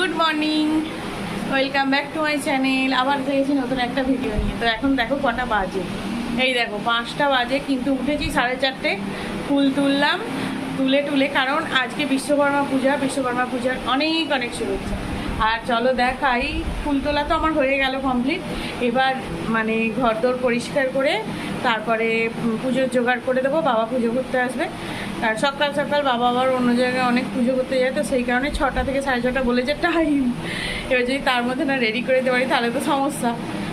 Good morning. Welcome back to my channel. আবার দেখেছি নতুন একটা ভিডিও নিয়ে। তো এখন দেখো কটা বাজে। এই দেখো, পাঁচটা বাজে, কিন্তু উঠেছি সাড়ে চারটে। ফুল তুললাম, তুলে তুলে কারণ আজকে বিশ্বকর্মা পূজা। বিশ্বকর্মা পূজার অনেক অনেক শুভেচ্ছা। আর চলো দেখাই ফুল তোলা তো আমার হয়ে গেল কমপ্লিট এবার মানে ঘর দোর পরিষ্কার করে তারপরে পুজোর জোগাড় করে দেবো, বাবা পুজো করতে আসবে। আর সকাল সকাল বাবা আবার অন্য জায়গায় অনেক পুজো করতে যায়, তো সেই কারণে ছটা থেকে সাড়ে ছটা বলেছে টাইম এবার যদি তার মধ্যে না রেডি করে দিতে পারি, তাহলে তো সমস্যা।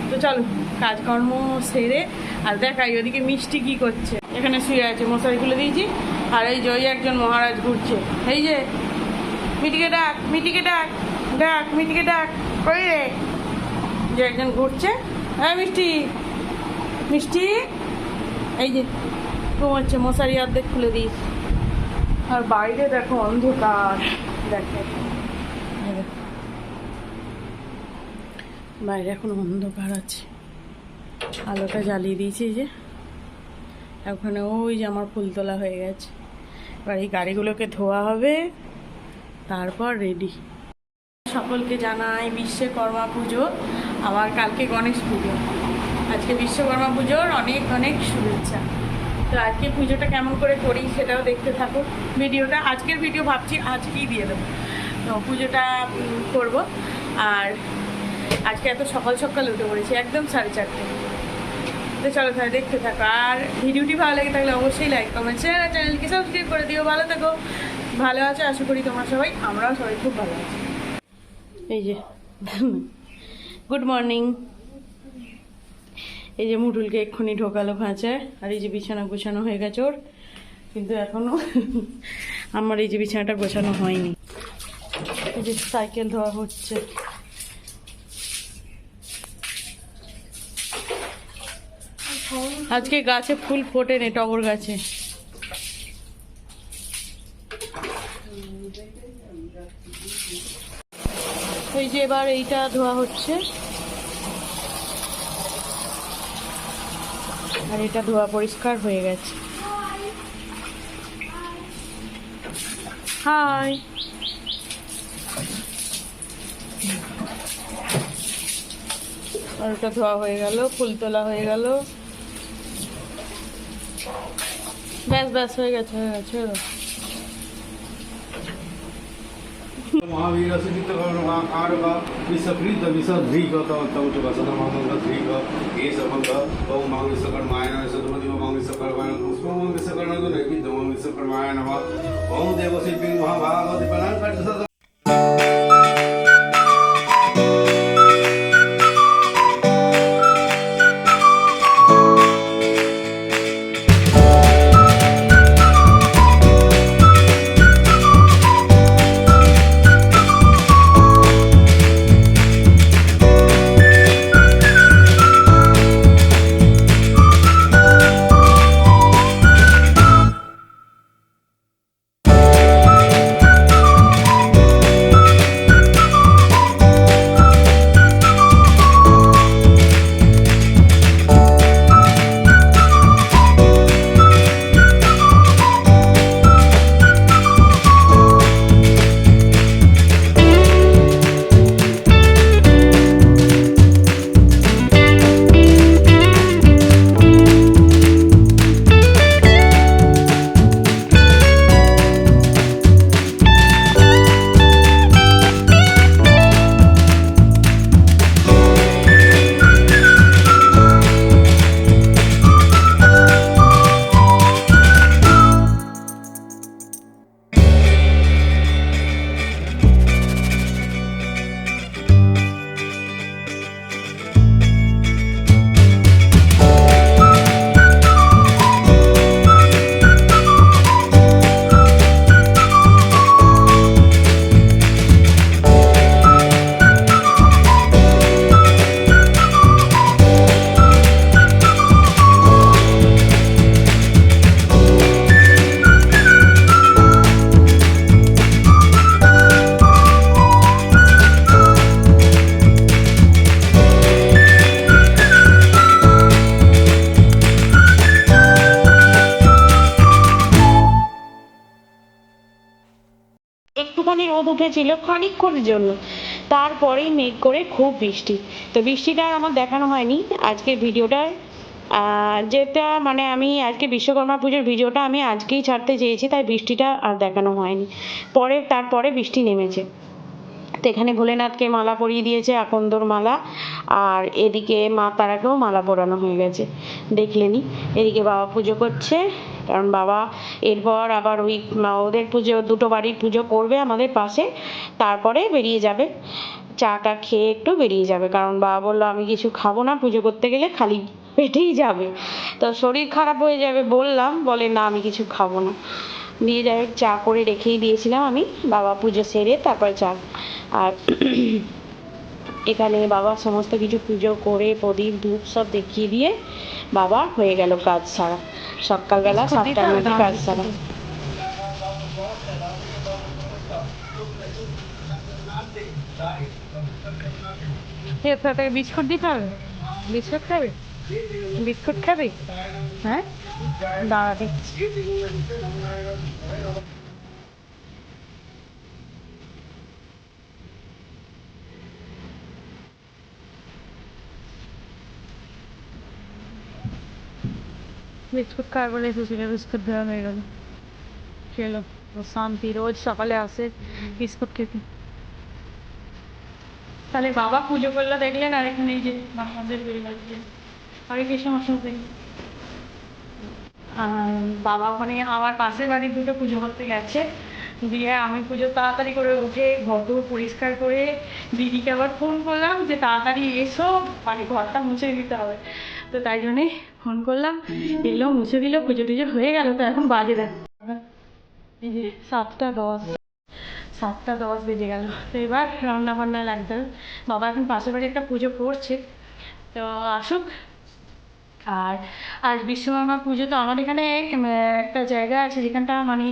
তো চলো, কাজকর্ম সেরে আর দেখাই ওদিকে মিষ্টি কি করছে। এখানে শুয়ে আছে, মশারি খুলে দিয়েছি। আর এই যে ওই একজন মহারাজ ঘুরছে। এই যে, মিটিকে ডাক মিটিকে ডাক। ডাক মিটিকে ডাক। কই রে। যে একজন ঘুরছে। হ্যাঁ মিষ্টি। মিষ্টি? এই যে, ঘুমাচ্ছে। মশারি অর্ধেক খুলে দিই আর বাইরে দেখো অন্ধকার। দেখো। বাইরে এখন অন্ধকার আছে। আলোটা জ্বালিয়ে দিয়েছি যে। ওখানে ওই যে আমার ফুল তোলা হয়ে গেছে। এবার এই গাড়িগুলোকে ধোয়া হবে। তারপর রেডি সকলকে জানাই বিশ্বকর্মা পুজো, আবার কালকে গণেশ পুজো। আজকে বিশ্বকর্মা পুজোর অনেক অনেক শুভেচ্ছা। তো আজকে পুজোটা কেমন করে করি সেটাও দেখতে থাকো ভিডিওটা, আজকের ভিডিও ভাবছি আজকেই দিয়ে দেবো। তো পুজোটা করব। আর আজকে এত সকাল সকাল উঠে পড়েছি, একদম সাড়ে চারটে। তো চলো তাহলে দেখতে থাকো। আর ভিডিওটি ভালো লাগে থাকলে অবশ্যই লাইক কমেন্ট শেয়ার আর চ্যানেলকে সাবস্ক্রাইব করে দিও। ভালো থেকো। ভালো আছো? আশা করি তোমরা সবাই, আমরাও সবাই খুব ভালো আছি। এই যে গুড মর্নিং এই যে মুটুলকে এক্ষুনি ঢোকালো খাঁচায় আর এই যে বিছানা গোছানো হয়ে গেছে ওর। কিন্তু এখনও আমার এই যে বিছানাটা গোছানো হয়নি। এই যে সাইকেল ধোয়া হচ্ছে। আজকে গাছে ফুল ফোটে ফোটেনি, টগর গাছে। এই যে এবার এইটা ধোয়া হচ্ছে। আর এটা ধোয়া পরিষ্কার হয়ে গেছে। হাই। আর ওটা ধোয়া হয়ে গেল, ফুল তোলা হয়ে গেল। ব্যাস ব্যাস, হয়ে গেছে হয়ে গেছে। महावीरस्य चित्रकर्णकारः विसकृतविसधृगतौचवसनमङ्गधृग केशभङ्ग ॐ माँ विश्वकर्माय नमः सदुमति माँ विश्वकर्माय नमः पुष्पं विश्वकर्णो नैवेद्यं विश्वकर्माय नमः ॐ देवशिल्पिं महाभागवति पराङ्कटसद উঠেছিল খানিক্ষণের জন্য। তারপরেই মেঘ করে খুব বৃষ্টি। তো বৃষ্টিটা আমার দেখানো হয়নি। আজকের ভিডিওটায় যেটা মানে আমি আজকে বিশ্বকর্মা পুজোর ভিডিওটা আমি আজকেই ছাড়তে চেয়েছি, তাই বৃষ্টিটা আর দেখানো হয়নি। পরে, তারপরে বৃষ্টি নেমেছে। তো এখানে ভোলেনাথকে মালা পরিয়ে দিয়েছে, আকন্দর মালা। আর এদিকে মা তারাকেও মালা পরানো হয়ে গেছে। দেখলেনি এদিকে বাবা পুজো করছে, কারণ বাবা এরপর আবার ওই ওদের পুজো, দুটো বাড়ির পুজো করবে আমাদের পাশে, তারপরে বেরিয়ে যাবে। চাটা খেয়ে একটু বেরিয়ে যাবে, কারণ বাবা বলল, আমি কিছু খাব না, পুজো করতে গেলে খালি পেটেই যাবে। তো শরীর খারাপ হয়ে যাবে বললাম, বলে, না, আমি কিছু খাব না। দিয়ে যাই হোক চা করে রেখেই দিয়েছিলাম আমি বাবা পুজো সেরে তারপর চা। আর এখানে বাবা সমস্ত কিছু পুজো করে প্রদীপ ধূপ সব দেখিয়ে দিয়ে বাবা হয়ে গেল কাজ সারা। সকালবেলা সাতটার মধ্যে কাজ সারা। এর সাথে বিস্কুট দিতে হবে? বিস্কুট খাবে? বিস্কুট খাবে হ্যাঁ দাঁড়া দিচ্ছি বিস্কুট খাওয়ার বলে সুশীলা বিস্কুট দেওয়া হয়ে গেল খেলো ও শান্তি রোজ সকালে আসে বিস্কুট খেতে তাহলে বাবা পুজো করলে দেখলেন আর এখানে এই যে মাসমাদের বেরিয়ে লাগছে হরে কৃষ্ণ মাসমাদের বাবা ওখানে আমার পাশের বাড়ির দুটো পুজো করতে গেছে। দিয়ে আমি পুজো তাড়াতাড়ি করে উঠে ঘর পরিষ্কার করে দিদিকে আবার ফোন করলাম যে তাড়াতাড়ি এসো মানে ঘরটা মুছে দিতে হবে। তো তাই জন্যে ফোন করলাম, এলো, মুছে দিল, পুজো টুজো হয়ে গেল, তো এখন বাজে দেখ। সাতটা দশ সাতটা দশ বেজে গেল। তো এবার রান্না বান্না লাগতে। বাবা এখন পাশের বাড়ি একটা পুজো করছে। তো আসুক আর আজ বিশ্বকর্মা পুজো তো আমার এখানে একটা জায়গা আছে যেখানটা মানে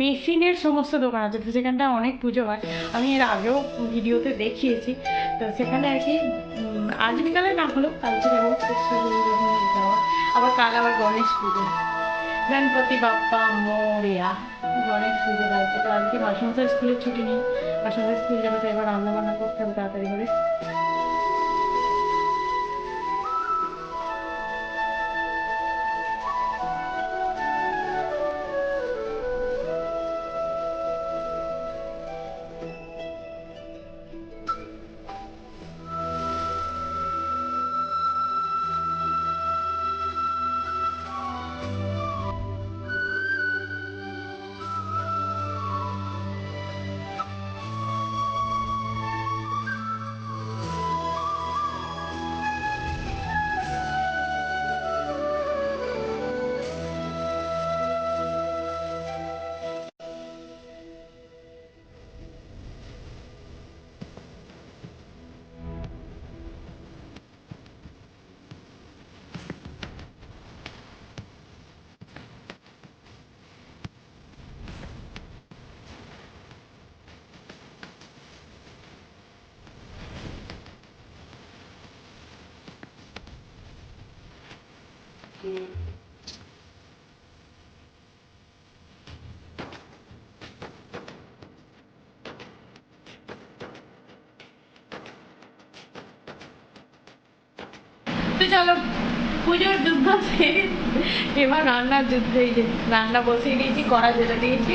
মেশিনের সমস্ত দোকান আছে তো সেখানটা অনেক পুজো হয়। আমি এর আগেও ভিডিওতে দেখিয়েছি তো সেখানে আর কি উম, আজ বিকালে না হলেও কালকে যাব আবার কাল আবার গণেশ পুজো। গণপতি বাপ্পা মোরিয়া গণেশ পুজো কালকে। আজকে মাসমশাই স্কুলের ছুটি নেই মাসমশাই স্কুল যাবে তো এবার রান্না বান্না করতে হবে তাড়াতাড়ি করে। চলো, পুজোর যুদ্ধ শেষ এবার রান্নার যুদ্ধ, এই যে রান্না বসিয়ে দিয়েছি, কড়া যেটা দিয়েছি।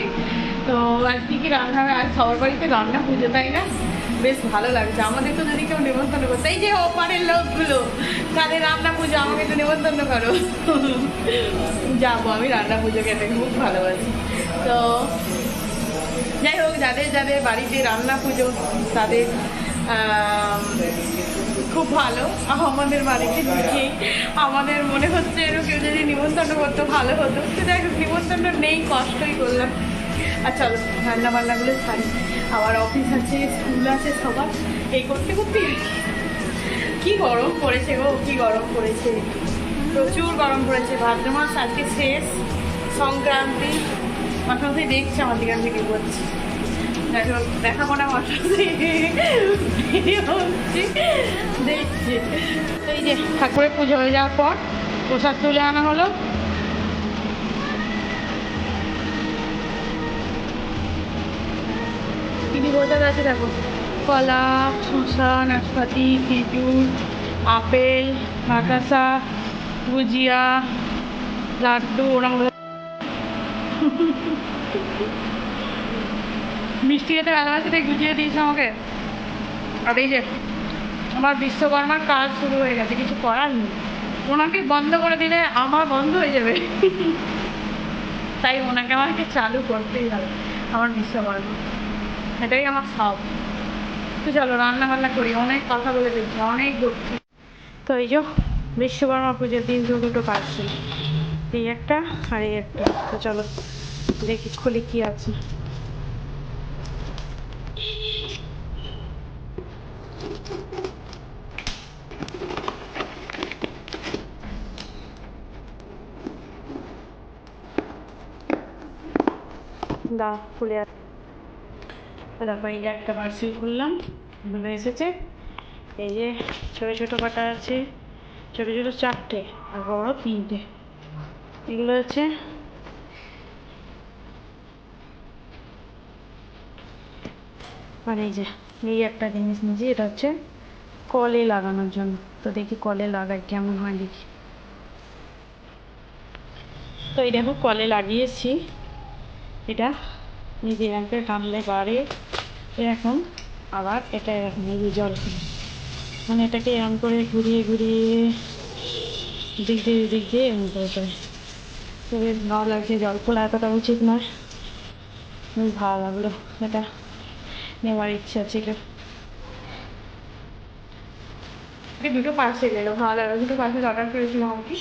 তো আজকে কি রান্না হবে? আর সবার বাড়িতে রান্না পুজো, তাই না? বেশ ভালো লাগছে। আমাদের তো যদি কেউ নেমন্তন্ন করতে এই যে ওপারের লোকগুলো, তাদের রান্না পুজো, আমাকে তো নেমন্তন্ন করো। যাব আমি রান্না পুজো খেতে, খুব ভালোবাসি। তো যাই হোক, যাদের যাদের বাড়িতে রান্না পুজো, তাদের খুব ভালো। আমাদের বাড়িতে ঢুকে আমাদের মনে হচ্ছে এরকম কেউ যদি নিমন্ত্রণ করতো, ভালো হতো। তো যাই নিমন্ত্রণ নেই, কষ্টই করলাম। আর চলো রান্না বান্নাগুলো ছাড়ি। আবার অফিস আছে স্কুল আছে, সবার। এই করতে করতে কি? গরম পড়েছে গো, কি গরম পড়েছে। প্রচুর গরম পড়েছে, ভাদ্র মাস আজকে শেষ, সংক্রান্তি। মাথাতে দেখছে আমার দিকে থেকে করছে দেখাবো না হচ্ছে দেখছে। এই যে, ঠাকুরের পুজো হয়ে যাওয়ার পর প্রসাদ তুলে আনা হলো। দিদি বোঝা আছে দেখো। কলা, শসা, নাশপাতি, খেজুর, আপেল, বাতাসা, ভুজিয়া, লাড্ডু ওরম মিষ্টি খেতে ভালোবাসে, তাই গুজিয়ে দিয়েছে আমাকে। আর এই যে, আমার বিশ্বকর্মার কাজ শুরু হয়ে গেছে, কিছু করার নেই। ওনাকে বন্ধ করে দিলে আমার বন্ধ হয়ে যাবে। তাই ওনাকে আমাকে চালু করতেই হবে, আমার বিশ্বকর্মা। এটাই আমার সব। তো চলো রান্না বান্না করি, অনেক কথা বলে দিচ্ছি অনেক ঘুরছি তো এই যে বিশ্বকর্মা পুজোর দিন দু দুটো পার্সেল, এই একটা আর এই একটা। তো চলো, দেখি, খুলি কি আছে। দা খুলে আর তারপর এই যে একটা পার্সেল খুললাম, এগুলো এসেছে। এই যে ছোটো ছোটো কাটা আছে, ছোটো ছোটো চারটে, আর বড় তিনটে। এগুলো হচ্ছে আর এই যে, এই একটা জিনিস নিয়েছি, এটা হচ্ছে কলে লাগানোর জন্য। তো দেখি কলে লাগাই, কেমন হয় দেখি। তো এই দেখো কলে লাগিয়েছি। এটা যে এরকম টানলে বাড়ে এরকম আবার এটা এরকম, এই জল। মানে এটাকে এরম করে ঘুরিয়ে ঘুরিয়ে দিক দিয়ে দিক দিয়ে এরম করে করে। তো বেশ ভালো লাগছে জল খোলা এতটা উচিত নয়। বেশ ভালো লাগল এটা নেওয়ার ইচ্ছা ছিল। দুটো পার্সেল এলো, ভালো লাগল। দুটো পার্সেল অর্ডার করেছিলাম কি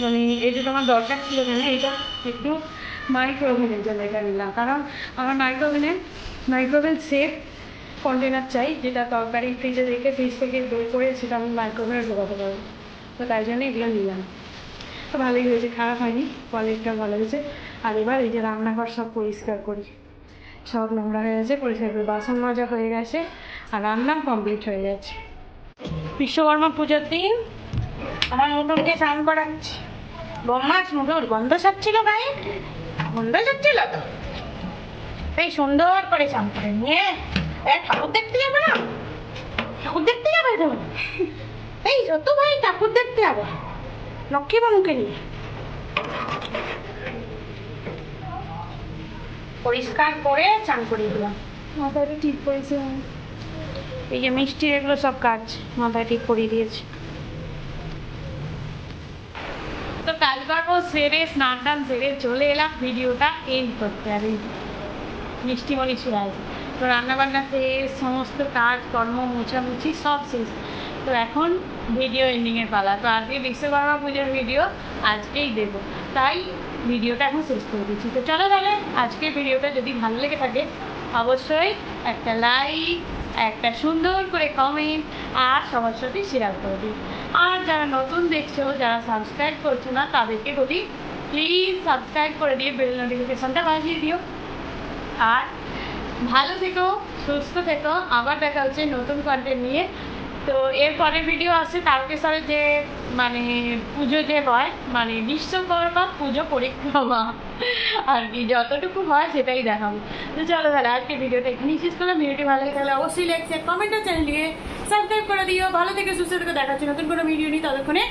মানে এই দুটো আমার দরকার ছিল কেন? এটা একটু মাইক্রোওভেনের জন্য এটা নিলাম। কারণ আমার মাইক্রোওভেনে মাইক্রোওভেন সেফ কন্টেনার চাই, যেটা তরকারি ফ্রিজে রেখে ফ্রিজ থেকে বের করে সেটা আমি মাইক্রোওভেনে ঢোকাতে পারব। তো তাই জন্য এগুলো নিলাম। তো ভালোই হয়েছে, খারাপ হয়নি কোয়ালিটিটা ভালো হয়েছে। আর এবার এই যে রান্নাঘর সব পরিষ্কার করি। সব নোংরা হয়ে গেছে, পরিষ্কার করি। বাসন মাজা হয়ে গেছে, আর রান্না কমপ্লিট হয়ে গেছে। বিশ্বকর্মা পুজোর দিন আমার নতুনকে স্নান করাচ্ছি। বম্মাস মুখের গন্ধ ছাড়ছিল গায়ে। গন্ধ ছাড়ছিল তো এই সুন্দর করে স্নান করে নিয়ে ঠাকুর দেখতে যাবে না? ঠাকুর দেখতে যাবে তো? এই যত ভাই ঠাকুর দেখতে যাবে লক্ষ্মী বাবুকে নিয়ে। পরিষ্কার করে চান করিয়ে দিলাম। মাথাটা ঠিক করেছে। এই যে মিষ্টি এগুলো সব কাজ মাথায় ঠিক করিয়ে দিয়েছে। তো সেরে স্নান টান সেরে চলে এলাম ভিডিওটা এন্ড করতে। আর এই মিষ্টি মনি চুড়াই। তো রান্নাবান্না শেষ সমস্ত কাজ, কর্ম, মোছামুছি সব শেষ। তো এখন ভিডিও এন্ডিংয়ের পালা। তো আজকে বিশ্বকর্মা পুজোর ভিডিও আজকেই দেবো। তাই ভিডিওটা এখন শেষ করে দিচ্ছি। তো চলো তাহলে আজকের ভিডিওটা যদি ভালো লেগে থাকে, অবশ্যই একটা লাইক একটা সুন্দর করে কমেন্ট আর সবার সাথে শেয়ার করে দিই আর যারা নতুন দেখছ, যারা সাবস্ক্রাইব করছ না, তাদেরকে বলি প্লিজ সাবস্ক্রাইব করে দিয়ে বেল নোটিফিকেশনটা বাজিয়ে দিও। আর ভালো থেকো, সুস্থ থেকো। আবার দেখা হচ্ছে নতুন কন্টেন্ট নিয়ে। তো এর পরের ভিডিও আছে তারকেশ্বরে যে মানে পুজো যে হয় মানে বিশ্বকর্মা পুজো পরিক্রমা। আর কি, যতটুকু হয় সেটাই দেখাবো। তো চলো তাহলে আজকে ভিডিওটা এখানেই শেষ করলাম। ভিডিওটি ভালো লাগে তাহলে অবশ্যই লাইক শেয়ার কমেন্ট আর চ্যানেলটিকে সাবস্ক্রাইব করে দিও। ভালো থেকে সুস্থ থেকে দেখাচ্ছি নতুন কোনো ভিডিও নিই ততক্ষণে,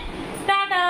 টাটা!